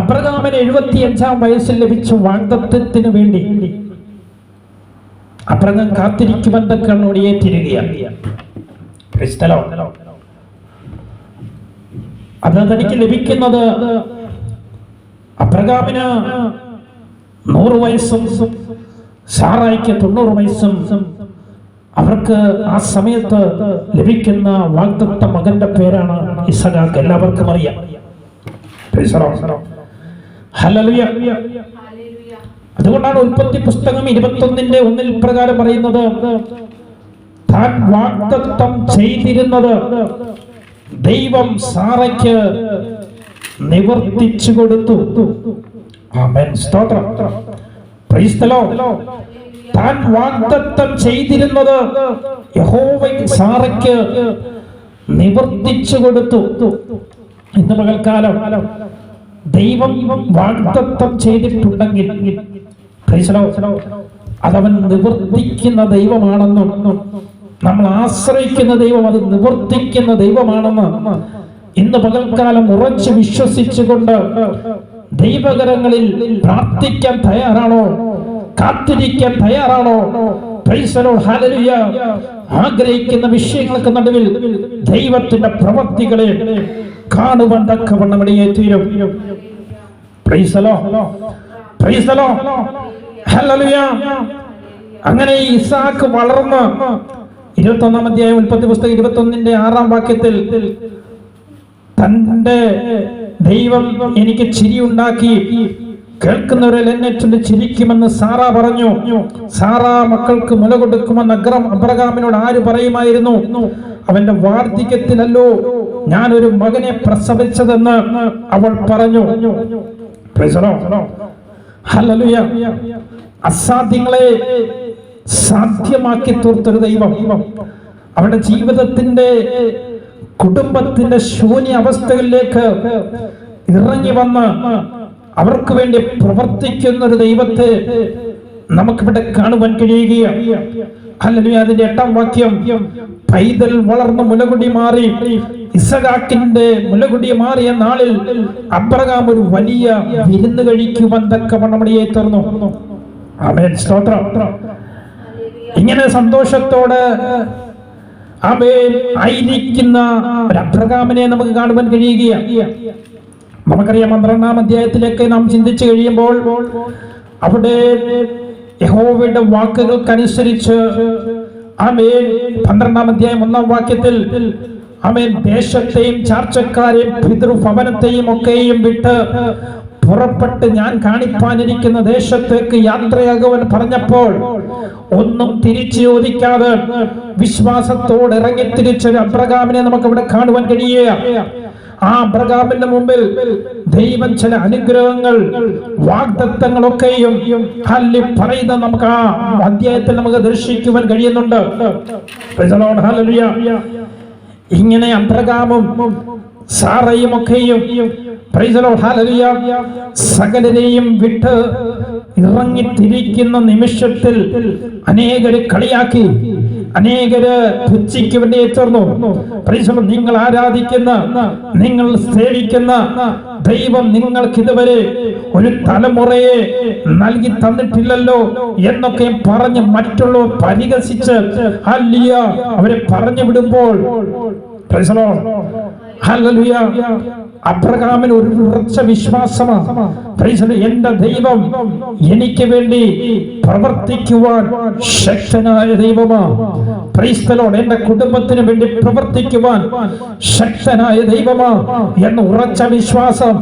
അബ്രഹാമിന് എഴുപത്തി അഞ്ചാം വയസ്സിൽ ലഭിച്ച വാഗ്ദത്വത്തിന് വേണ്ടി അബ്രഹാം കാത്തിരിക്കുമെന്ന കണ്ണോടിയെ തിരികെയാണ്. അത് തനിക്ക് ലഭിക്കുന്നത് അബ്രഹാമിന് നൂറ് വയസ്സും സാറായിക്ക് തൊണ്ണൂറ് വയസ്സും അവർക്ക് ആ സമയത്ത് ലഭിക്കുന്ന വാഗ്ദത്ത മകന്റെ പേരാണ് ഇസഖാക്ക് എല്ലാവർക്കും അറിയാം. The അതുകൊണ്ടാണ് ഉൽപ്പത്തി പുസ്തകം ഇരുപത്തൊന്നിന്റെ ഒന്നിൽ പ്രകാരം പറയുന്നത്. താൻ വാഗ്ദത്തം ചെയ്തിരുന്നത് ദൈവം സാറയ്ക്ക് നിവർത്തിച്ചു കൊടുത്തു. ആമേൻ. സ്തോത്രം. പ്രൈസ്തലോ താൻ വാഗ്ദത്തം ചെയ്തിരുന്നത് യഹോവയ്ക്ക് സാറയ്ക്ക് നിവർത്തിച്ചു കൊടുത്തു. ഇന്ന് പകൽക്കാലം ദൈവം വാഗ്ദത്തം ചെയ്തിട്ടുണ്ടെങ്കിൽ അതവൻ നിവർത്തിക്കുന്ന ദൈവമാണെന്നും നമ്മൾ ആശ്രയിക്കുന്ന ദൈവം അത് നിവർത്തിക്കുന്ന ദൈവമാണെന്ന് ഇന്ന് പകൽക്കാലം ഉറച്ചു വിശ്വസിച്ചുകൊണ്ട് ദൈവകരങ്ങളിൽ പ്രാർത്ഥിക്കാൻ തയ്യാറാണോ കാത്തിരിക്കാൻ തയ്യാറാണോ. ആഗ്രഹിക്കുന്ന വിഷയങ്ങൾക്ക് നടുവിൽ ദൈവത്തിന്റെ പ്രവൃത്തികളെ കാണുവാൻ തക്കവണ്ണം അവിടെ തീരും. അങ്ങനെ ഇസാക്ക് വളർന്ന് ഇരുപത്തി ഒന്നാം അധ്യായം ഉൽപ്പത്തി പുസ്തകം ഇരുപത്തി ഒന്നിന്റെ ആറാം വാക്യത്തിൽ തന്റെ ദൈവം എനിക്ക് ചിരി ഉണ്ടാക്കി കേൾക്കുന്നവരിൽ എന്നെ ചൊല്ലി ചിരിക്കുമെന്ന് സാറ പറഞ്ഞു. സാറ മക്കൾക്ക് മുല കൊടുക്കുമെന്ന് അഗ്രം അബ്രഹാമിനോട് ആര് പറയുമായിരുന്നു? അവന്റെ വാർദ്ധക്യത്തിലല്ലോ ഒരു മകനെ പ്രസവിച്ചതെന്ന് അവൾ പറഞ്ഞു. അസാധ്യങ്ങളെ സാധ്യമാക്കി തീർത്തൊരു ദൈവം. അവരുടെ ജീവിതത്തിന്റെ കുടുംബത്തിന്റെ ശൂന്യ അവസ്ഥകളിലേക്ക് ഇറങ്ങി വന്ന് അവർക്ക് വേണ്ടി പ്രവർത്തിക്കുന്ന ഒരു ദൈവത്തെ നമുക്കിവിടെ കാണുവാൻ കഴിയുകയാണ് അല്ലെങ്കിൽ അതിന്റെ എട്ടാം വാക്യം. പൈതൽ വളർന്ന മുലകുടി മാറി ഇസഖാക്കിന്റെ മുലകുടി മാറിയ നാളിൽ അബ്രഹാം ഒരു വലിയ വിരുന്ന് കഴിക്കുവാൻ തക്കവണ്ണമടിയെ തീർന്നു. ആമേൻ. സ്തോത്രം. ഇങ്ങനെ സന്തോഷത്തോടെ ആമേൻ ആയിരിക്കുന്ന ഒരു അബ്രഹാമിനെ നമുക്ക് കാണുവാൻ കഴിയുകയാണ് നമുക്കറിയാം പന്ത്രണ്ടാം അധ്യായത്തിലേക്ക് നാം ചിന്തിച്ചു കഴിയുമ്പോൾ അവിടെ യഹോവയുടെ വാക്കുകൾക്കനുസരിച്ച് ആമേൻ. പന്ത്രണ്ടാം അധ്യായം ഒന്നാം വാക്യത്തിൽ ആമേൻ. ദേശത്തെയും ചാർച്ചക്കാരെയും പിതൃഭവനത്തെയും ഒക്കെയും വിട്ട് പുറപ്പെട്ട് ഞാൻ കാണിപ്പാനിരിക്കുന്ന ദേശത്തേക്ക് യാത്രയാകുവാൻ പറഞ്ഞപ്പോൾ ഒന്നും തിരിച്ചു ചോദിക്കാതെ വിശ്വാസത്തോടെ ഇറങ്ങി തിരിച്ചൊരു അബ്രഹാമിനെ നമുക്ക് ഇവിടെ കാണുവാൻ കഴിയുക ആ അബ്രഹാമിന്റെ മുമ്പിൽ ദൈവം ചില അനുഗ്രഹങ്ങൾ വാഗ്ദത്തങ്ങളൊക്കെയും ഹല്ലി പറയുന്ന നമുക്ക് ആ അധ്യായത്തിൽ നമുക്ക് ദർശിക്കുവാൻ കഴിയുന്നുണ്ട്. ഇങ്ങനെ അബ്രഹാമും സാറയും ഒക്കെയും. സകലരെയും വിട്ട് ഇറങ്ങിത്തിരിക്കുന്ന നിമിഷത്തിൽ അനേകർ കളിയാക്കി അനേകര് പുച്ഛിക്ക് ചേർന്നു. പരിശ്രമം നിങ്ങൾ ആരാധിക്കുന്ന നിങ്ങൾ സേവിക്കുന്ന ദൈവം നിങ്ങൾക്ക് ഇതുവരെ ഒരു തലമുറയെ നൽകി തന്നിട്ടില്ലല്ലോ എന്നൊക്കെ പറഞ്ഞ് മറ്റുള്ളവർ പരിഹസിച്ച് അല്ലിയ അവരെ പറഞ്ഞു വിടുമ്പോൾ അബ്രഹാമിന് ഒരു ഉറച്ച വിശ്വാസമാണ്. എന്റെ ദൈവം എനിക്ക് വേണ്ടി പ്രവർത്തിക്കുവാൻ ശക്തനായ ദൈവമാണ് Lord. എന്റെ കുടുംബത്തിന് വേണ്ടി പ്രവർത്തിക്കുവാൻ ശക്തനായ ദൈവമാണ് എന്ന് ഉറച്ച വിശ്വാസം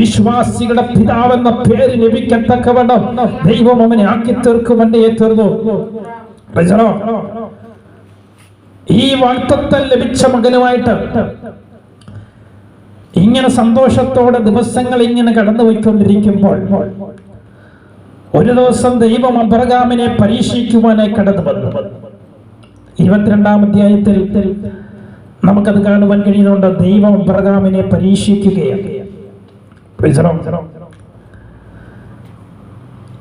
വിശ്വാസികളുടെ പിതാവെന്ന പേര് ലഭിക്കത്തക്കവണ്ണം ദൈവം അവനെ ആക്കി തീർക്കുമെന്നേ തീർന്നു. ഈ വാക്തത്വം ലഭിച്ച മകനുമായിട്ട് ഇങ്ങനെ സന്തോഷത്തോടെ ദിവസങ്ങൾ ഇങ്ങനെ കടന്നുപോയിക്കൊണ്ടിരിക്കുമ്പോൾ ഒരു ദിവസം ദൈവം അബ്രഹാമിനെ പരീക്ഷിക്കുവാനായി കടന്നു വന്നു. ഇരുപത്തിരണ്ടാം അധ്യായത്തിൽ നമുക്കത് കാണുവാൻ കഴിയുന്നുണ്ട്. ദൈവം അബ്രഹാമിനെ പരീക്ഷിക്കുകയാണ്.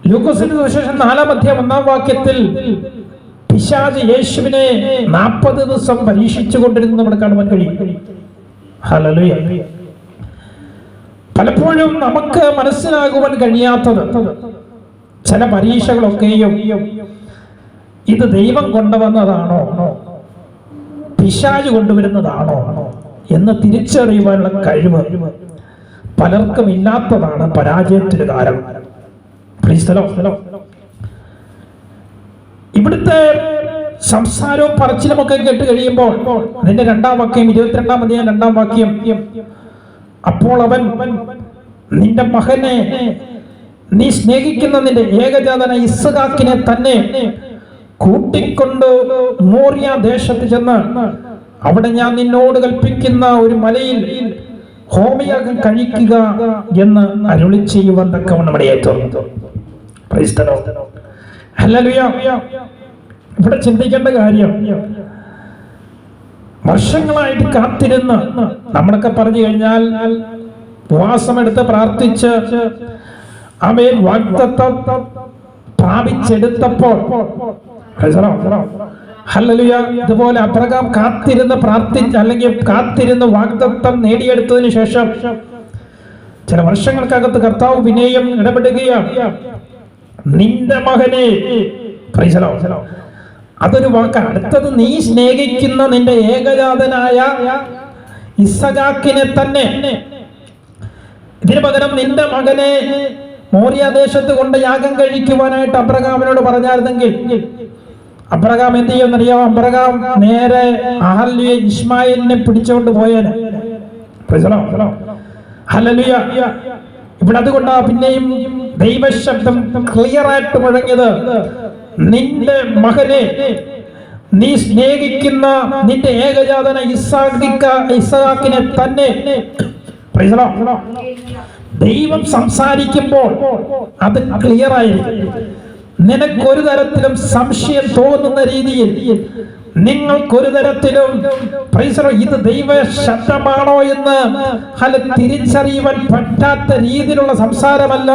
ലൂക്കോസിന്റെ സുവിശേഷം നാലാം അധ്യായം ഒന്നാം വാക്യത്തിൽ പിശാജ് യേശുവിനെ നാൽപ്പത് ദിവസം പരീക്ഷിച്ചു കൊണ്ടിരുന്നു നമ്മൾ കാണുവാൻ കഴിയും. ഹല്ലേലൂയ പലപ്പോഴും നമുക്ക് മനസ്സിലാകുവാൻ കഴിയാത്തത് ചില പരീക്ഷകളൊക്കെയും ഇത് ദൈവം കൊണ്ടുവന്നതാണോ? പിശാജ് കൊണ്ടുവരുന്നതാണോ? എന്ന് തിരിച്ചറിയുവാനുള്ള കഴിവ് പലർക്കും ഇല്ലാത്തതാണ് പരാജയത്തിന് കാരണം. ഇവിടുത്തെ സംസാരവും പറച്ചിലുമൊക്കെ കേട്ട് കഴിയുമ്പോൾ അതിന്റെ രണ്ടാം വാക്യം ഇരുപത്തിരണ്ടാം അധ്യായം രണ്ടാം വാക്യം അപ്പോൾ അവൻ നിന്റെ മകനെ നീ സ്നേഹിക്കുന്ന നിന്റെ ഏകജാതന ഇസ്സഖാക്കിനെ തന്നെ കൂട്ടിക്കൊണ്ട് മോറിയ ദേശത്ത് ചെന്ന് അവിടെ ഞാൻ നിന്നോട് കൽപ്പിക്കുന്ന ഒരു മലയിൽ ഹോമയാഗം കഴിക്കുക എന്ന് അരുളി ചെയ്യുവാൻ തക്കവണ്ണം ഇടയായി ഏറ്റവും. ഇവിടെ ചിന്തിക്കേണ്ട കാര്യം വർഷങ്ങളായിട്ട് കാത്തിരുന്ന് നമ്മളൊക്കെ പറഞ്ഞു കഴിഞ്ഞാൽ ഉപവാസമെടുത്ത് പ്രാർത്ഥിച്ച് അവയിൽ വാഗ്ദത്തം പ്രാപിച്ചെടുത്തപ്പോൾ ഹല്ലലുയ. ഇതുപോലെ അപ്രകാം കാത്തിരുന്ന് പ്രാർത്ഥിച്ച് അല്ലെങ്കിൽ കാത്തിരുന്ന് വാഗ്ദത്തം നേടിയെടുത്തതിന് ശേഷം ചില വർഷങ്ങൾക്കകത്ത് കർത്താവ് പിന്നെയും ഇടപെടുകയാണ് നിന്റെ മകനെ. അതൊരു വാക്കാണ് അടുത്തത് നീ സ്നേഹിക്കുന്ന നിന്റെ ഏകജാതനായ ഇസഖാക്കിനെ തന്നെ. ഇതിനു പകരം നിന്റെ മകനെ മോറിയ ദേശത്ത് കൊണ്ട് യാഗം കഴിക്കുവാനായിട്ട് അബ്രഹാമിനോട് പറഞ്ഞായിരുന്നെങ്കിൽ അബ്രഹാം എന്ത് അറിയാം അബ്രഹാം നേരെ അഹല്യ ഇസ്മായിലിനെ പിടിച്ചുകൊണ്ട് പോയേനെ. ഇവിടെ അതുകൊണ്ടാ പിന്നെയും ദൈവശബ്ദം ക്ലിയർ ആയിട്ട് മുഴങ്ങിയത്. നിന്റെ മകനെ നീ സ്നേഹിക്കുന്ന നിന്റെ ഏകജാതന ഇസാഖിക്ക തന്നെ. ദൈവം സംസാരിക്കുമ്പോൾ അത് ക്ലിയർ ആയിരിക്കും. നിനക്കൊരു തരത്തിലും സംശയം തോന്നുന്ന രീതിയിൽ നിങ്ങൾക്കൊരു തരത്തിലും ഇത് ദൈവ ശബ്ദമാണോ എന്ന് അല്ല തിരിച്ചറിയുവാൻ പറ്റാത്ത രീതിയിലുള്ള സംസാരമല്ല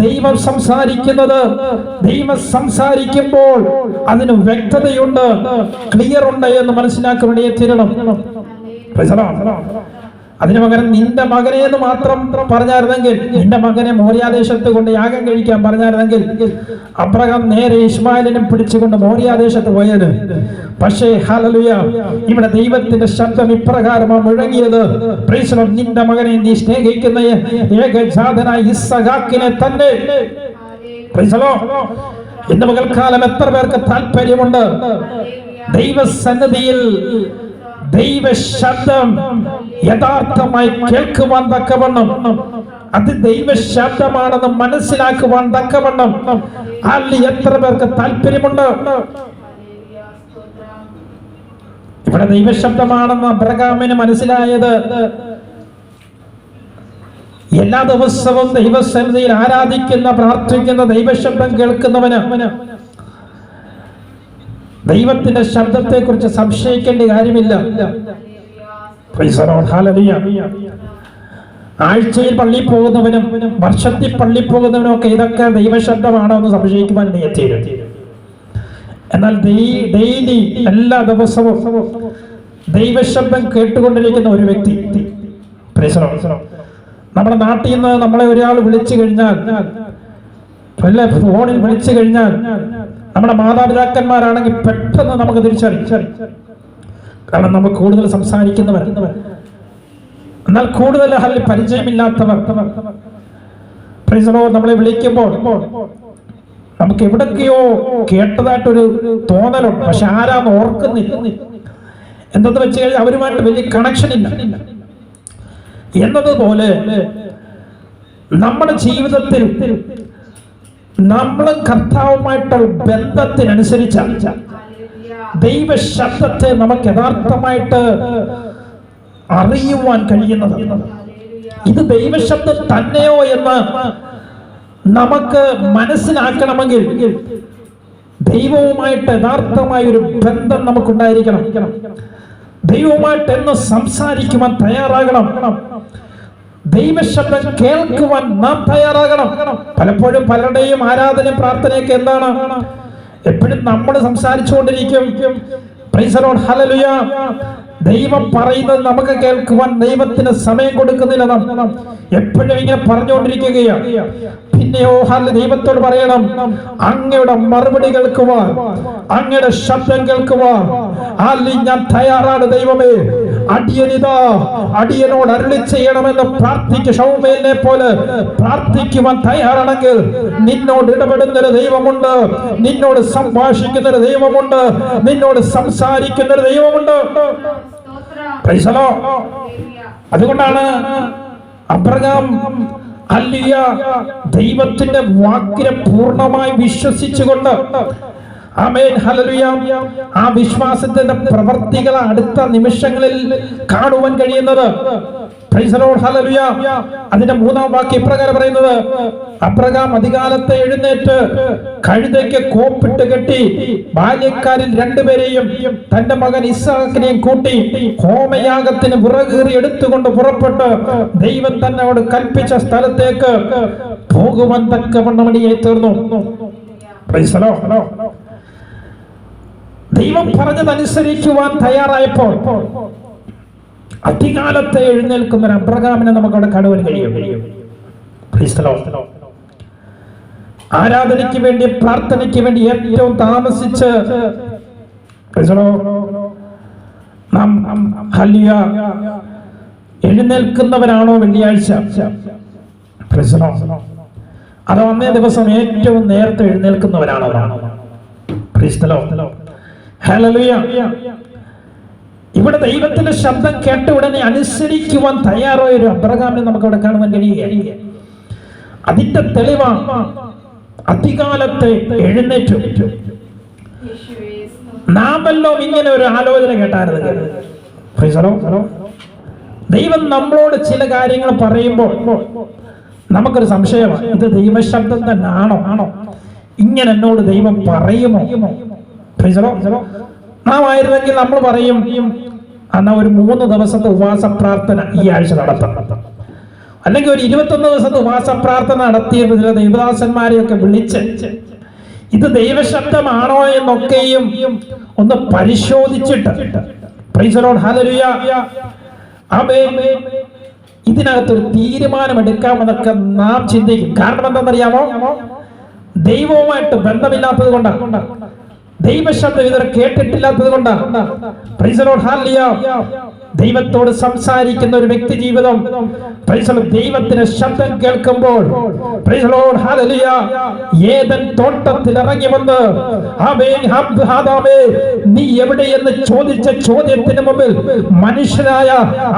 ദൈവം സംസാരിക്കുന്നത് ദൈവം സംസാരിക്കുമ്പോൾ അതിന് വ്യക്തതയുണ്ട് ക്ലിയർ ഉണ്ട് എന്ന് മനസ്സിലാക്കുവാനേ തീരണം. അതിനു പകരം നിന്റെ മകനെ എന്ന് മാത്രം പറഞ്ഞായിരുന്നെങ്കിൽ നിന്റെ മകനെ മോര്യാദേശത്ത് കൊണ്ട് യാഗം കഴിക്കാൻ പറഞ്ഞായിരുന്നെങ്കിൽ അബ്രഹാം നേരെ ഇസ്മായിലിനെ പിടിച്ചുകൊണ്ട് മോര്യാദേശത്ത് പോയത് പക്ഷേ ഹലലുയ ഇവിടെ ദൈവത്തിന്റെ ശബ്ദം ഇപ്രകാരമാണ് മുഴങ്ങിയത്. നിന്റെ മകനെ നീ സ്നേഹിക്കുന്ന ഏകജാതനായ ഇസ്സഹാക്കിനെ തന്നെ. ഇന്ന് പകൽക്കാലം എത്ര പേർക്ക് താല്പര്യമുണ്ട് ദൈവസന്നിധിയിൽ ദൈവ ശബ്ദം യഥാർത്ഥമായി കേൾക്കുവാൻ തക്കവണ്ണം. അത് ദൈവ ശബ്ദമാണെന്ന് മനസ്സിലാക്കുവാൻ തക്കവണ്ണം. അതിൽ എത്ര പേർക്ക് താല്പര്യമുണ്ട്? ഇവിടെ ദൈവശബ്ദമാണെന്ന് അബ്രഹാമിന് മനസ്സിലായത്. എല്ലാ ദിവസവും ദൈവസന്നിധിയിൽ ആരാധിക്കുന്ന പ്രാർത്ഥിക്കുന്ന ദൈവശബ്ദം കേൾക്കുന്നവന് ദൈവത്തിന്റെ ശബ്ദത്തെ കുറിച്ച് സംശയിക്കേണ്ട കാര്യമില്ല. ആഴ്ചയിൽ പള്ളി പോകുന്നവനും വർഷത്തിൽ പള്ളി പോകുന്നവനും ഒക്കെ ഇതൊക്കെ ദൈവശബ്ദമാണോ എന്ന് സംശയിക്കുവാൻ എത്തിയത് എന്നാൽ ഡെയിലി എല്ലാ ദിവസവും ദൈവശബ്ദം കേട്ടുകൊണ്ടിരിക്കുന്ന ഒരു വ്യക്തി. നമ്മുടെ നാട്ടിൽ നിന്ന് നമ്മളെ ഒരാൾ വിളിച്ചു കഴിഞ്ഞാൽ വല്ല ഫോണിൽ വിളിച്ചു കഴിഞ്ഞാൽ നമ്മുടെ മാതാപിതാക്കന്മാരാണെങ്കിൽ പെട്ടെന്ന് നമുക്ക് തിരിച്ചറിയാം. കാരണം നമ്മൾ കൂടുതൽ സംസാരിക്കുന്നവർ. എന്നാൽ കൂടുതൽ അതിൽ പരിചയമില്ലാത്തവർ. Praise നമ്മളെ വിളിക്കുമ്പോൾ നമുക്ക് എവിടൊക്കെയോ കേട്ടതായിട്ടൊരു തോന്നലുണ്ട്. പക്ഷെ ആരാന്ന് ഓർക്കുന്നില്ല. എന്തെന്ന് വെച്ച് കഴിഞ്ഞാൽ അവരുമായിട്ട് വലിയ കണക്ഷൻ ഇല്ല. എന്നതുപോലെ നമ്മുടെ ജീവിതത്തിൽ നമ്മൾ കർത്താവുമായിട്ടുള്ള ബന്ധത്തിനനുസരിച്ച് ദൈവ ശബ്ദത്തെ നമുക്ക് യഥാർത്ഥമായിട്ട് അറിയുവാൻ കഴിയുന്നത്. ഇത് ദൈവശബ്ദം തന്നെയോ എന്ന് നമുക്ക് മനസ്സിലാക്കണമെങ്കിൽ ദൈവവുമായിട്ട് യഥാർത്ഥമായ ഒരു ബന്ധം നമുക്കുണ്ടായിരിക്കണം. ദൈവവുമായിട്ട് എന്ന് സംസാരിക്കുവാൻ തയ്യാറാകണം. ദൈവശബ്ദം കേൾക്കുവാൻ നാം തയ്യാറാകണം. പലപ്പോഴും പലരുടെയും ആരാധന പ്രാർത്ഥനയൊക്കെ എന്താണ്? എപ്പോഴും നമ്മൾ സംസാരിച്ചുകൊണ്ടിരിക്കും. Lord. ദൈവം പറയുന്നത് നമുക്ക് കേൾക്കുവാൻ ദൈവത്തിന് സമയം കൊടുക്കുന്നില്ല നാം. എപ്പോഴും ഇങ്ങനെ പറഞ്ഞുകൊണ്ടിരിക്കുകയാണ് പിന്നെയോ ഹല്ല ദൈവത്തോട് പറയണം. അങ്ങയുടെ മറുപടി കേൾക്കുവാൻ അങ്ങയുടെ ശബ്ദം കേൾക്കുവാൻ. ഞാൻ തയ്യാറാണ് ദൈവമേ. അടിയനിതാ അടിയനോട് അരുളി ചെയ്യണമെന്ന് പ്രാർത്ഥിക്ക് ഷൗമേലിനെ പോലെ. പ്രാർത്ഥിക്കുവാൻ തയ്യാറാണെങ്കിൽ നിന്നോട് ഇടപെടുന്ന ഒരു ദൈവമുണ്ട് നിന്നോട് സംഭാഷിക്കുന്ന ഒരു ദൈവമുണ്ട് നിന്നോട് സംസാരിക്കുന്ന ഒരു ദൈവമുണ്ട് അതുകൊണ്ടാണ് അബ്രഹാം അല്ലിയ ദൈവത്തിന്റെ വാക്കിനെ പൂർണമായി വിശ്വസിച്ചുകൊണ്ട് ആമേൻ ആ വിശ്വാസത്തിന്റെ പ്രവർത്തികൾ അടുത്ത നിമിഷങ്ങളിൽ കാണുവാൻ കഴിയുന്നത്. അതിന്റെ മൂന്നാം വാക്യം ഇപ്രകാരം പറയുന്നത്. അപ്രകാം അധികാലത്തെ എഴുന്നേറ്റ് കഴുതയ്ക്ക് കോപ്പിട്ട് കെട്ടി ബാല്യക്കാരിൽ രണ്ടുപേരെയും തന്റെ മകൻ ഇസാഖിനെയും കൂട്ടി ഹോമയാഗത്തിന് വിറകേറി എടുത്തുകൊണ്ട് പുറപ്പെട്ട് ദൈവം തന്നെ തന്നോട് കൽപ്പിച്ച സ്ഥലത്തേക്ക് പോകുവാൻ തീർന്നു. Praise the Lord. ദൈവം പറഞ്ഞതനുസരിക്കുവാൻ തയ്യാറായപ്പോൾ അധികാലത്തെ എഴുന്നേൽക്കുന്ന ഒരു അബ്രഹാമിനെ നമുക്ക് അവിടെ കാണുവാൻ കഴിയും. ആരാധനയ്ക്ക് വേണ്ടി പ്രാർത്ഥനയ്ക്ക് വേണ്ടി ഏറ്റവും താമസിച്ച് എഴുന്നേൽക്കുന്നവരാണോ വെള്ളിയാഴ്ച. അതോ അന്നേ ദിവസം ഏറ്റവും നേരത്തെ എഴുന്നേൽക്കുന്നവരാണോ ഇവിടെ ദൈവത്തിന്റെ ശബ്ദം കേട്ട ഉടനെ അനുസരിക്കുവാൻ തയ്യാറായ ഒരു അബ്രഹാമിനെ നമുക്ക് അവിടെ കാണുവാൻ കഴിയുക അതിന്റെ തെളിവാണ് അധികാലത്തെ എഴുന്നേറ്റു. നാമല്ലോ ഇങ്ങനെ ഒരു ആലോചന കേട്ടായിരുന്നു. ദൈവം നമ്മളോട് ചില കാര്യങ്ങൾ പറയുമ്പോൾ നമുക്കൊരു സംശയമാണ്. ഇത് ദൈവശബ്ദം തന്നെ ആണോ ആണോ ഇങ്ങനെ എന്നോട് ദൈവം പറയുമോ. നാം ആയിരുന്നെങ്കിൽ നമ്മൾ പറയും എന്നാ ഒരു മൂന്ന് ദിവസത്തെ ഉപവാസ പ്രാർത്ഥന ഈ ആഴ്ച നടത്തണം. അല്ലെങ്കിൽ ഒരു ഇരുപത്തൊന്ന് ദിവസത്തെ ഉപവാസ പ്രാർത്ഥന നടത്തിയ ചില ദൈവദാസന്മാരെയൊക്കെ വിളിച്ച് ഇത് ദൈവശബ്ദമാണോ എന്നൊക്കെയും ഒന്ന് പരിശോധിച്ചിട്ട്. ഇതിനകത്തൊരു തീരുമാനമെടുക്കാമെന്നൊക്കെ നാം ചിന്തിക്കും. കാരണം എന്താണെന്നറിയാമോ? ദൈവവുമായിട്ട് ബന്ധമില്ലാത്തത് കൊണ്ടാണ് ദൈവശബ്ദം ഇതുവരെ കേട്ടിട്ടില്ലാത്തത് കൊണ്ടാണ്. ദൈവത്തോട് സംസാരിക്കുന്ന ഒരു വ്യക്തി ജീവിതം. ദൈവത്തിന്റെ ശബ്ദം കേൾക്കുമ്പോൾ. ഏതൻ തോട്ടത്തിൽ ഇറങ്ങി വന്ന് നീ എവിടെയെന്ന് ചോദിച്ച ചോദ്യത്തിന് മുമ്പിൽ മനുഷ്യനായ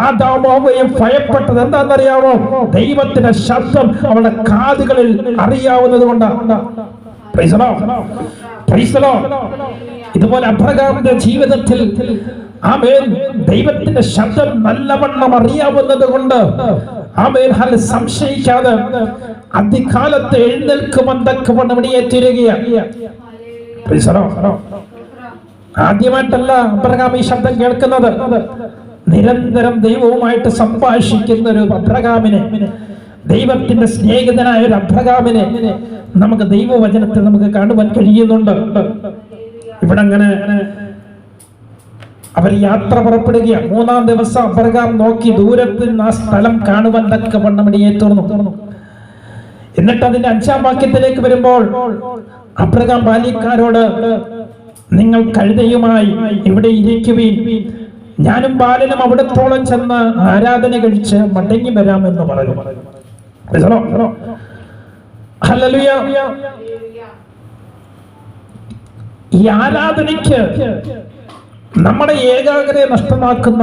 ആദാമോവയും ഭയപ്പെട്ടത് എന്താണെന്നറിയാമോ? ദൈവത്തിന്റെ ശബ്ദം അവളുടെ കാതുകളിൽ അറിയാവുന്നത് കൊണ്ടാണ്. ഇതുപോലെ അബ്രഹാമിന്റെ ജീവിതത്തിൽ ആമേൻ ദൈവത്തിന്റെ ശബ്ദം നല്ലവണ്ണം അറിയാവുന്നത് കൊണ്ട് ആമേൻ ഹൽ സംശയിക്കാതെ അധികാലത്ത് എഴുന്നേൽക്കുമെന്നൊക്കെ വണ്ണം ഇടിയേറ്റിരുകയാണ് Praise the Lord. ആദ്യമായിട്ടല്ല അബ്രഹാം ഈ ശബ്ദം കേൾക്കുന്നത്. നിരന്തരം ദൈവവുമായിട്ട് സംഭാഷിക്കുന്ന ഒരു അബ്രഹാമിനെ ദൈവത്തിന്റെ സ്നേഹിതനായ ഒരു അബ്രഹാമിനെ നമുക്ക് ദൈവവചനത്തിൽ നമുക്ക് കാണുവാൻ കഴിയുന്നുണ്ട്. ഇവിടെ അങ്ങനെ അവർ യാത്ര പുറപ്പെടുകയാണ് മൂന്നാം ദിവസം അബ്രഹാം നോക്കി ദൂരത്തിൽ നിന്ന് ആ സ്ഥലം കാണുവാൻ തക്ക വണ്ണമടിയെ തുറന്നു എന്നിട്ട് അതിന്റെ അഞ്ചാം വാക്യത്തിലേക്ക് വരുമ്പോൾ അബ്രഹാം ബാല്യക്കാരോട് നിങ്ങൾ കഴുതയുമായി ഇവിടെ ഇരിക്കുവീൻ. ഞാനും ബാലനും അവിടത്തോളം ചെന്ന് ആരാധന കഴിച്ച് മടങ്ങി വരാമെന്ന് പറഞ്ഞു. ഈ ആരാധനയ്ക്ക് നമ്മുടെ ഏകാഗ്രത നഷ്ടമാക്കുന്ന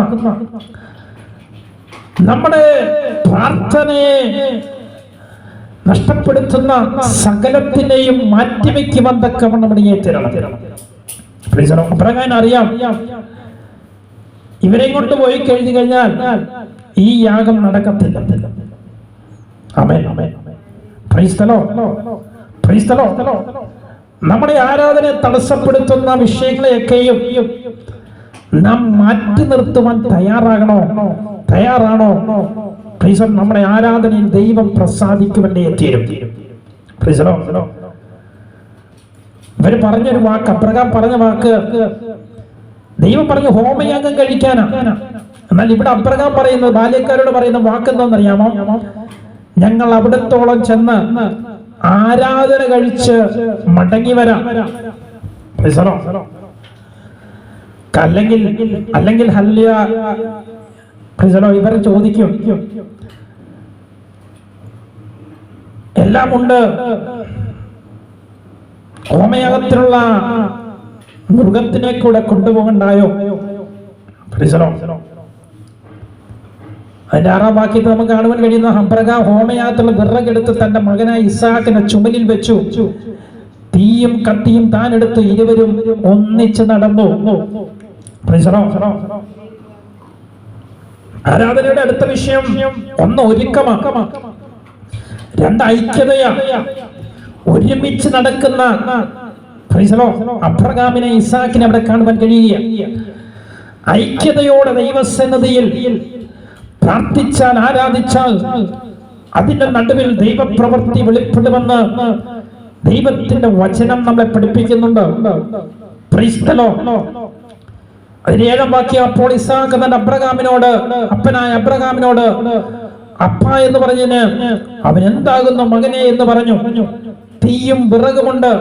നമ്മുടെ പ്രാർത്ഥനയെ നഷ്ടപ്പെടുത്തുന്ന സകലത്തിനെയും മാറ്റിവെക്കുവാൻ തക്കവണ്ണം നമ്മുടെ ഏറ്റിരണം അപ്രകാരം അറിയാം. ഇവരെ കൊണ്ട് പോയി കഴിഞ്ഞു കഴിഞ്ഞാൽ ഈ യാഗം നടക്കത്തില്ല. നമ്മുടെ ആരാധനയെ തടസ്സപ്പെടുത്തുന്ന വിഷയങ്ങളെയൊക്കെയും നാം മാറ്റി നിർത്തുവാൻ തയ്യാറാകണോ? തയ്യാറാണോ? നമ്മുടെ ആരാധനയിൽ ദൈവം പ്രസാദിക്കുമെന്നേ തീരും Praise ഇവർ. ഇവർ പറഞ്ഞൊരു വാക്ക് അപ്രകാരം പറഞ്ഞ വാക്ക് ദൈവം പറഞ്ഞു ഹോമയാഗം കഴിക്കാനാ. എന്നാൽ ഇവിടെ അപ്രകാരം പറയുന്നത് ബാല്യക്കാരോട് പറയുന്ന വാക്കെന്താണെന്നറിയാമോ? ഞങ്ങൾ അവിടത്തോളം ചെന്ന് ആരാധന കഴിച്ച് മടങ്ങി വരാം. അല്ലെങ്കിൽ അല്ലെങ്കിൽ ഹല്യ. ഇവർ ചോദിക്കും എല്ലാമുണ്ട് ഹോമയാഗത്തിലുള്ള മൃഗത്തിനെ കൂടെ കൊണ്ടുപോകണ്ടായോ അതിന്റെ ആറാം വാക്യത്തിൽ നമുക്ക് കാണുവാൻ കഴിയുന്ന ഹംബ്രക ഹോമയാഗത്തുള്ള വിറകെടുത്ത് തന്റെ മകനായ ഇസാക്കിനെ ചുമലിൽ വെച്ചു. തീയും കത്തിയും താൻ എടുത്ത് ഇരുവരും ഒന്നിച്ച് നടന്നു. ആരാധനയുടെ അടുത്ത വിഷയം ഒന്ന് ഒരുക്കമാ. രണ്ട് ഐക്യതയാ. ഒരുമിച്ച് നടക്കുന്ന. അബ്രഹാമിനെ ഇസാക്കിനെ അവിടെ കാണുവാൻ കഴിയുക ഐക്യതയോടെ ദൈവസന്നതിയിൽ പ്രാർത്ഥിച്ചാൽ ആരാധിച്ചാൽ അതിന്റെ നടുവിൽ ദൈവപ്രവൃത്തി വെളിപ്പെടുമെന്ന് ദൈവത്തിന്റെ വചനം നമ്മളെ പഠിപ്പിക്കുന്നുണ്ട്. അതിന് ഏഴാം അപ്പോൾ ഇസാഖ് തന്റെ അബ്രഹാമിനോട് അപ്പനായ അബ്രഹാമിനോട് അപ്പ എന്ന് പറഞ്ഞതിന് അവൻ എന്താകുന്നു മകനെ എന്ന് പറഞ്ഞു. തീയും വിറകുമുണ്ട്.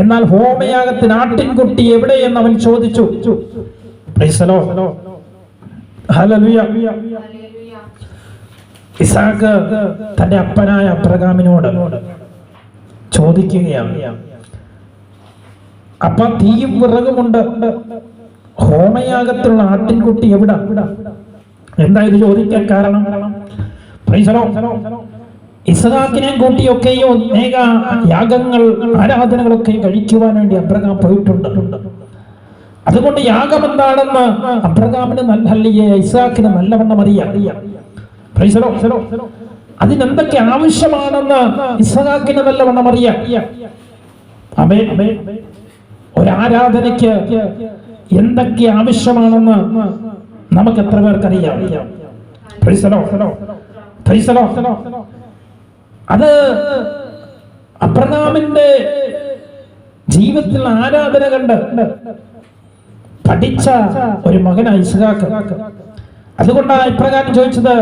എന്നാൽ ഹോമയാഗത്തിന് ആട്ടിൻകുട്ടി എവിടെയെന്ന് അവൻ ചോദിച്ചു. ഇസാഖ് തന്റെ അപ്പനായ അബ്രഹാമിനോട് ചോദിക്കുകയാണ്. അപ്പ തീയും വിറകുമുണ്ട്. ഹോമയാഗത്തിലുള്ള ആട്ടിൻകുട്ടി എവിടെ? എന്താ ഇത് ചോദിക്കാൻ കാരണം. ഇസഹാക്കിനെയും കൂട്ടിയൊക്കെയോ അനേക യാഗങ്ങൾ ആരാധനകളൊക്കെ കഴിക്കുവാൻ വേണ്ടി അബ്രഹാം പോയിട്ടുണ്ട്. അതുകൊണ്ട് യാഗം എന്താണെന്ന് അബ്രഹാമിന് നല്ല അല്ലിയെ ഇസാക്കിന് നല്ലവണ്ണം അറിയാം. അതിനെന്തൊക്കെ ആവശ്യമാണെന്ന് ഇസഹാക്കിന് നല്ലവണ്ണം അറിയാം. അമേ ഒരാരാധനയ്ക്ക് എന്തൊക്കെ ആവശ്യമാണെന്ന് നമുക്ക് എത്ര പേർക്കറിയാം. അത് അബ്രഹാമിന്റെ ജീവിതത്തിൽ ആരാധന കണ്ട് പഠിച്ച ഒരു മകനാണ് ഇസ്ഹാക്ക്. അതുകൊണ്ടാണ് ഇപ്രകാരം ചോദിച്ചത്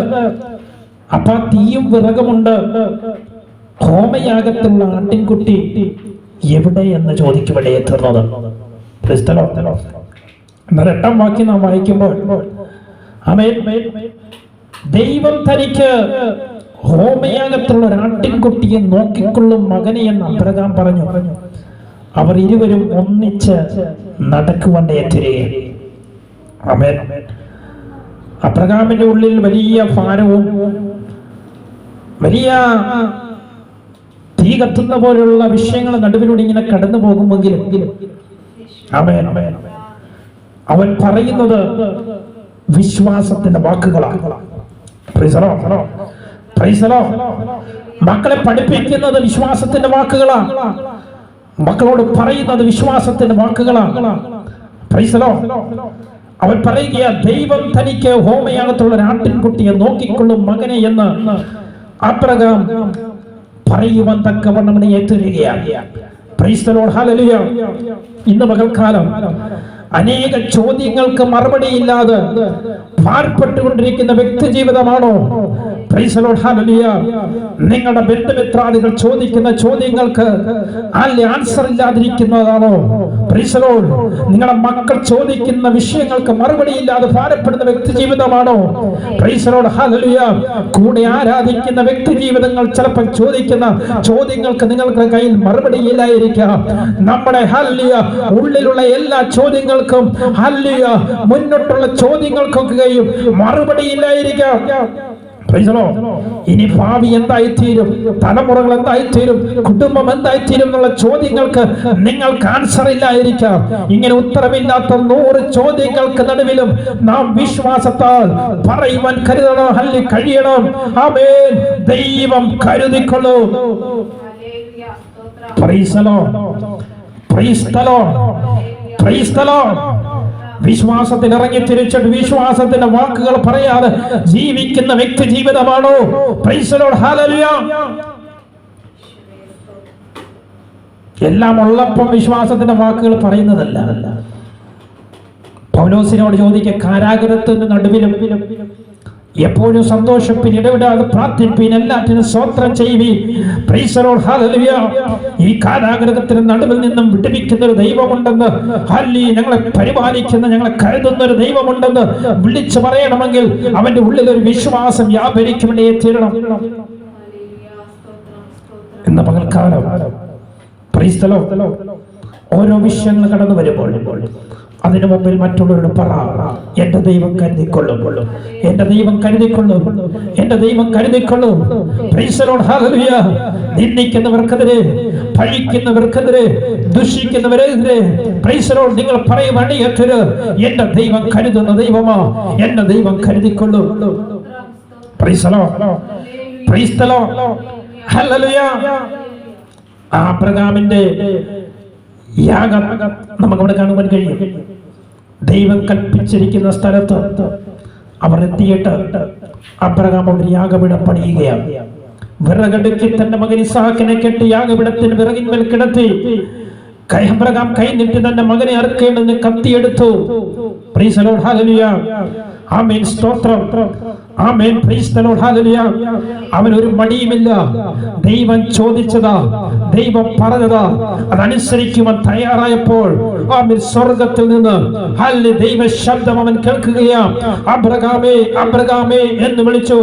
അപ്പ തീയും വിറകുമുണ്ട്. ഹോമയാഗത്തിലുള്ള ആട്ടിൻകുട്ടി എവിടെ എന്ന് ചോദിക്കുവിടെ എത്തുന്നത് എട്ടാം വാക്യം നാം വായിക്കുമ്പോൾ. ദൈവം തനിക്ക് ഹോമയാഗത്തിലുള്ള ഒരാട്ടിൻകുട്ടിയെ നോക്കിക്കൊള്ളും മകനെ എന്ന് അബ്രഹാം പറഞ്ഞു. അവർ ഇരുവരും ഒന്നിച്ച് നടക്കുവാൻ എത്തുകയാണ് ആമേൻ. അബ്രഹാമിന്റെ ഉള്ളിൽ വലിയ ഭാരവും വലിയ തീ കത്തുന്ന പോലെയുള്ള വിഷയങ്ങൾ നടുവിലൂടെ ഇങ്ങനെ കടന്നു പോകുമെങ്കിലും ആമേൻ. അവൻ പറയുന്നത് വിശ്വാസത്തിന്റെ വാക്കുകളാണ്. മക്കളെ പഠിപ്പിക്കുന്നത് വിശ്വാസത്തിന്റെ വാക്കുകളാണ്. മക്കളോട് പറയുന്നത് വിശ്വാസത്തിന്റെ വാക്കുകളാണ്. അവൻ പറയുക ദൈവം തനിക്ക് ഹോമയാകത്തുള്ള ഒരു ആട്ടിൻകുട്ടിയെ നോക്കിക്കൊള്ളും മകനെ എന്ന്. അപ്രകാരം പറയുവാൻ തക്കവണ്ണം ഏറ്റുകയാണ് ഇന്ന് പകൽക്കാലം അനേക ചോദ്യങ്ങൾക്ക് മറുപടിയില്ലാതെ പാർപ്പെട്ടുകൊണ്ടിരിക്കുന്ന വ്യക്തി ജീവിതമാണോ നിങ്ങളുടെ ബന്ധുമിത്രാദികൾ ചോദിക്കുന്ന ചോദ്യങ്ങൾക്ക് അല്ലെ ആൻസർ ഇല്ലാതിരിക്കുന്നതാണോ? പ്രീസലോൾ നിങ്ങളുടെ മക്കൾ ചോദിക്കുന്ന വിഷയങ്ങൾക്ക് മറുപടി ഇല്ലാതെ ഭാരപ്പെടുന്ന വ്യക്തി ജീവിതമാണോ പ്രീസലോൾ ഹാലലിയ കൂടെ ആരാധിക്കുന്ന വ്യക്തി ജീവിതങ്ങൾ ചിലപ്പോൾ ചോദിക്കുന്ന ചോദ്യങ്ങൾക്ക് നിങ്ങൾക്ക് കയ്യിൽ മറുപടി ഇല്ലായിരിക്കാം. നമ്മുടെ ഹല്ലിയ ഉള്ളിലുള്ള എല്ലാ ചോദ്യങ്ങൾക്കും ഹല്ലിയ മുന്നോട്ടുള്ള ചോദ്യങ്ങൾക്കൊക്കെയും മറുപടി ഇല്ലായിരിക്കാം. ഇനി ഭാവി എന്തായിത്തീരും? തലമുറകൾ എന്തായിത്തീരും? കുടുംബം എന്തായി തീരും എന്നുള്ള ചോദ്യങ്ങൾക്ക് നിങ്ങൾക്ക് ആൻസർ ഇല്ലായിരിക്കാം. ഇങ്ങനെ ഉത്തരവില്ലാത്ത നൂറ് ചോദ്യങ്ങൾക്ക് നടുവിലും നാം വിശ്വാസത്താൽ പറയുവാൻ കരുതണം അല്ലെ കഴിയണം. ആമേൻ. ദൈവം കരുതിക്കൊള്ളൂ. Praise the വിശ്വാസത്തിൽ ഇറങ്ങി തിരിച്ചിട്ട് വിശ്വാസത്തിന്റെ വാക്കുകൾ പറയാതെ ജീവിക്കുന്ന വ്യക്തി ജീവിതമാണോ. എല്ലാം ഉള്ളപ്പം വിശ്വാസത്തിന്റെ വാക്കുകൾ പറയുന്നതല്ല. പൗലോസിനോട് ചോദിക്കുക കാരാഗ്രഹത്തിന്റെ നടുവിലും എപ്പോഴും സന്തോഷപ്പിൻ ഇടവിടാതെ പ്രാർത്ഥിപ്പിൻ എല്ലാറ്റിനും സ്വോത്രം ചെയ്യുവീൻ. ഈ കാലാഗ്രഹത്തിന് നടുവിൽ നിന്നും വിടുവിക്കുന്ന ഒരു ദൈവമുണ്ടെന്ന് ഹല്ലി ഞങ്ങളെ പരിപാലിക്കുന്ന ഞങ്ങളെ കരുതുന്ന ഒരു ദൈവമുണ്ടെന്ന് വിളിച്ചു പറയണമെങ്കിൽ അവന്റെ ഉള്ളിൽ ഒരു വിശ്വാസം വ്യാപരിക്കുമെന്നേ തീരണം എന്ന പകൽക്കാലം. ഓരോ വിഷയങ്ങൾ കടന്നു വരുമ്പോൾ അതിനു മുമ്പിൽ മറ്റുള്ളവരുടെ പറ. എന്റെ ദൈവം കരുതിക്കൊള്ളും. എന്റെ ദൈവം കരുതിക്കൊള്ളും. എന്റെ ദൈവം കരുതിക്കൊള്ളും. നിന്ദിക്കുന്നവർക്കെതിരെ പഴിക്കുന്നവർക്കെതിരെ ദുഷിക്കുന്നവരെതിരെ Lord. നിങ്ങൾ പറയും അണിയറ്റര് എന്റെ ദൈവം കരുതുന്ന ദൈവമാ. എന്റെ ദൈവം കരുതിക്കൊള്ളും. ആ. ആബ്രഹാമിന്റെ യാഗം നമുക്കവിടെ കാണുവാൻ കഴിയും. ദൈവം കൽപ്പിച്ചിരിക്കുന്ന സ്ഥലത്ത് അവർ എത്തിയിട്ട് അബ്രഹാം അവിടെ യാഗപീഠം പണിയുകയാണ്. വിറകടുക്കി തന്റെ മകൻ ഇസാക്കിനെ കെട്ടി യാഗപീഠത്തിന് വിറകിന്മേൽ കിടത്തി അബ്രഹാം കൈ നീട്ടി തന്റെ മകനെ അറുക്കേണ്ടെന്ന് കത്തിയെടുത്തു. സ്തോത്രം. അവൻ ഒരു മടിയുമില്ല. ദൈവം ചോദിച്ചതാ. ദൈവം പറഞ്ഞതാ. അതനുസരിക്കുവാൻ തയ്യാറായപ്പോൾ സ്വർഗത്തിൽ നിന്ന് ദൈവ ശബ്ദം അവൻ കേൾക്കുകയാ. അബ്രഹാമേ അബ്രഹാമേ എന്ന് വിളിച്ചു.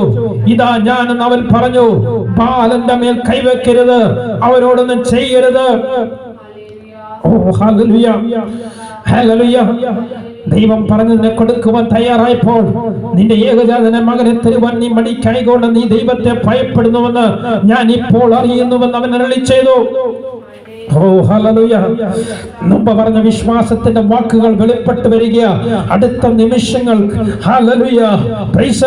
ഇതാ ഞാൻ അവൻ പറഞ്ഞു. ബാലന്റെ മേൽ കൈവെക്കരുത്. അവരോടൊന്നും ചെയ്യരുത്. ഓ ഹല്ലേലൂയ ഹല്ലേലൂയ ദൈവം പറഞ്ഞു പറഞ്ഞതിനെ കൊടുക്കുവാൻ തയ്യാറായപ്പോൾ നിന്റെ ഏകജാതന മകനെ തരുവാൻ നീ മടിക്കായിക്കൊണ്ട് നീ ദൈവത്തെ ഭയപ്പെടുന്നുവെന്ന് ഞാൻ ഇപ്പോൾ അറിയുന്നുവെന്ന് അവൻ അരളി ചെയ്തു. മുമ്പ് പറഞ്ഞ വിശ്വാസത്തിന്റെ വാക്കുകൾ വെളിപ്പെട്ട് വരിക അടുത്ത നിമിഷങ്ങൾ. പ്രൈസ്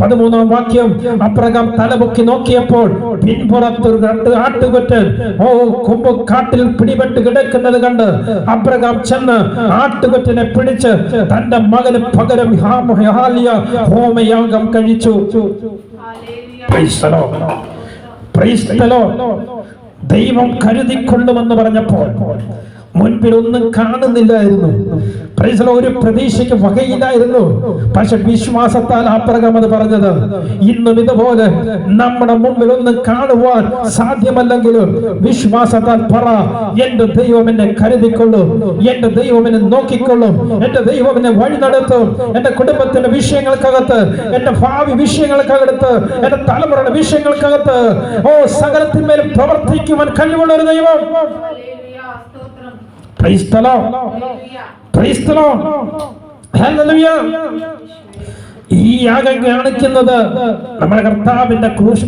പതിമൂന്നാം വാക്യം. അപ്രകാരം തലപൊക്കി നോക്കിയപ്പോൾ പിൻപുറത്ത് രണ്ട് ആട്ടുകൊറ്റൻ ഓ കൊമ്പ് കാട്ടിൽ പിടിപെട്ട് കിടക്കുന്നത് കണ്ട് അബ്രഹാം ചെന്ന് ആട്ടുകൊറ്റനെ പിടിച്ച് തന്റെ മകന് പകരം ഹോമയാഗം കഴിച്ചു. Praise the ദൈവം കരുതിക്കൊള്ളുമെന്ന് പറഞ്ഞപ്പോൾ മുൻപിൽ ഒന്നും കാണുന്നില്ലായിരുന്നു. ഒരു പ്രതീക്ഷയ്ക്ക് വകയില്ലായിരുന്നു പക്ഷെ വിശ്വാസത്താൽ അപ്രകം അത് പറഞ്ഞത് ഇന്നും ഇതുപോലെ നമ്മുടെ മുമ്പിൽ ഒന്നും കാണുവാൻ സാധ്യമല്ലെങ്കിലും വിശ്വാസത്താൽ പറ എന്റെ ദൈവം എന്നെ കരുതിക്കൊള്ളും എന്റെ ദൈവം എന്നെ നോക്കിക്കൊള്ളും എന്റെ ദൈവം എന്നെ വഴി നടത്തും എന്റെ കുടുംബത്തിന്റെ വിഷയങ്ങൾക്കകത്ത് എന്റെ ഭാവി വിഷയങ്ങൾക്കകത്ത് എന്റെ തലമുറയുടെ വിഷയങ്ങൾക്കകത്ത് ഓ സകലത്തിന്മേലും പ്രവർത്തിക്കുവാൻ കഴിവുള്ള ഒരു ദൈവം ഈ യാഗം കാണിക്കുന്നത് നമ്മുടെ കർത്താവിന്റെ ക്രൂശ്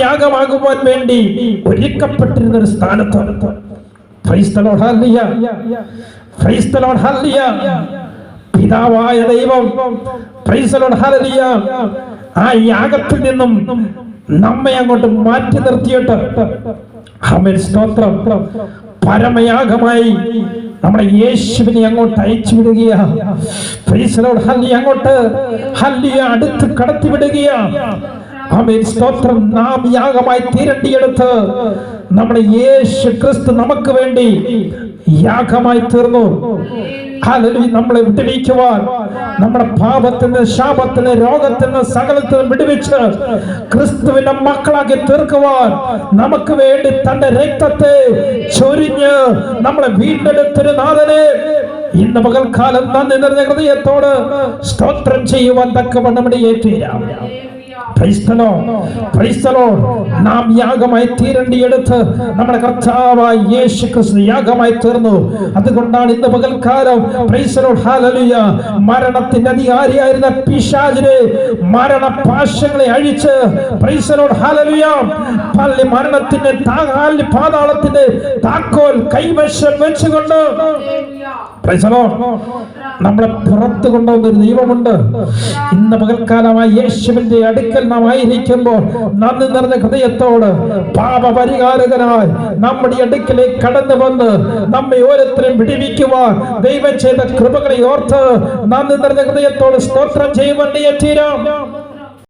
യാഗമാകുവാൻ വേണ്ടി ഒരുക്കപ്പെട്ടിരുന്ന ഒരു സ്ഥാനത്ത്. പിതാവായ ദൈവം. ആ യാഗത്തിൽ നിന്നും നമ്മെ അങ്ങോട്ട് മാറ്റി നിർത്തിയിട്ട് സ്തോത്രം പരമയാഗമായി നമ്മുടെ യേശുവിനെ അങ്ങോട്ട് അയച്ചു. ഹല്ലേലൂയ. അങ്ങോട്ട് ഹല്ലിയ അടുത്ത് കടത്തി വിടുകയാ സ്തോത്രം നാം യാഗമായി തീരണ്ടിയെടുത്ത് നമ്മുടെ യേശു ക്രിസ്തു നമുക്ക് വേണ്ടി യാഗമായി തീർന്നു. നമ്മളെ വിടുവിക്കുവാൻ നമ്മുടെ പാപത്തിന് ശാപത്തിന് രോഗത്തിന് സകലത്തിനും വിടുവിച്ച് ക്രിസ്തുവിന്റെ മക്കളാക്കി തീർക്കുവാൻ നമുക്ക് വേണ്ടി തന്റെ രക്തത്തെ ചൊരിഞ്ഞ് നമ്മളെ വീണ്ടെടുത്തൊരു നാഥനെ ഇന്ന് പകൽക്കാലം നന്ദി നിറഞ്ഞ ഹൃദയത്തോട് സ്തോത്രം ചെയ്യുവാൻ തക്കവണ്ണം Praise നാം യാഗമായി തീരണ്ടിയെടുത്ത് നമ്മുടെ കർത്താവായ യേശു ക്രിസ്തു യാഗമായി തീർന്നു അതുകൊണ്ടാണ് ഇന്ന് പകൽക്കാലം. മരണത്തിന്റെ അധികാരിയായിരുന്ന പിശാചിനെ മരണപാശങ്ങളെ അഴിച്ച്. പള്ളി മരണത്തിന്റെ പാതാളത്തിന്റെ താക്കോൽ കൈവശം വെച്ചുകൊണ്ട്. നമ്മളെ പുറത്ത് കൊണ്ടുവന്ന ഒരു ദൈവമുണ്ട്. ഇന്ന് പകൽക്കാലമായി യേശുവിന്റെ അടുക്കൽ നാം ആയിരിക്കുമ്പോൾ നന്ദി നിറഞ്ഞ ഹൃദയത്തോട് പാപപരിഹാരകനായി നമ്മുടെ അടുക്കലേക്ക് കടന്നു വന്ന് നമ്മെ ഓരോരുത്തരും വിടിവിക്കുവാൻ ദൈവം ചെയ്ത കൃപകളെ ഓർത്ത് നന്ദി നിറഞ്ഞ ഹൃദയത്തോട് സ്തോത്രം ചെയ്യുവാൻ തീരാം